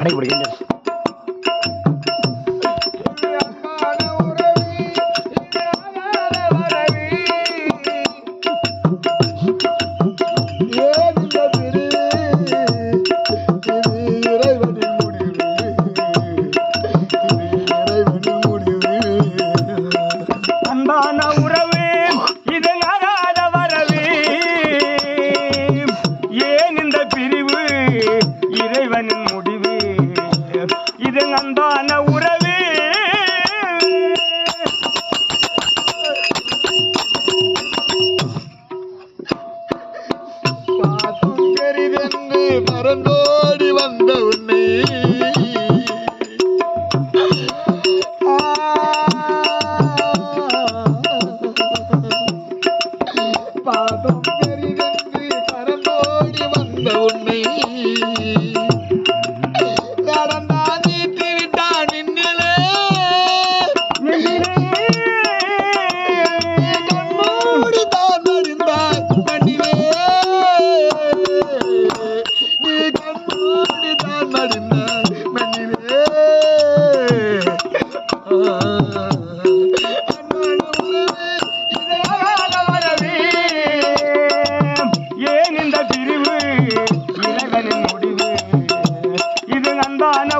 கடைபிடிக்கின்றது அன்பான இது அன்பான உறவு. பாசம் பெரிதென்று பறந்தோடி வந்த உன்னை. பாதம் பெரிதென்று மறந்தோடி வந்த உன்னை. ಮಾನವ